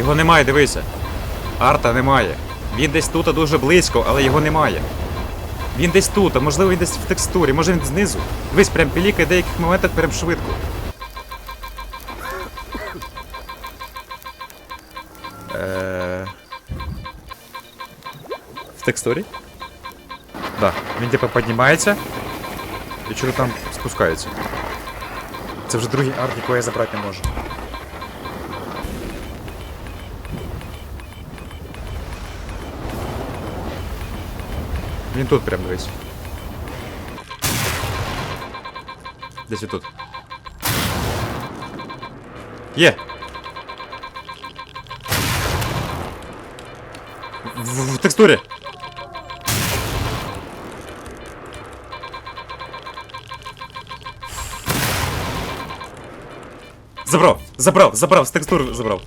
Його немає, дивися. Арта немає. Він десь тут, дуже близько, але його немає. Він десь тут, а можливо він десь в текстурі, може він знизу. Дивись, прям пілікає в деяких моментах прям швидко. Е... В текстурі? Да. Він типу піднімається і чого там спускається. Це вже другий арт, якого я забрати не можу. Він тут прям дивись. Десь тут. Є! В, в, в текстурі! Забрав! Забрав! Забрав! З текстури забрав!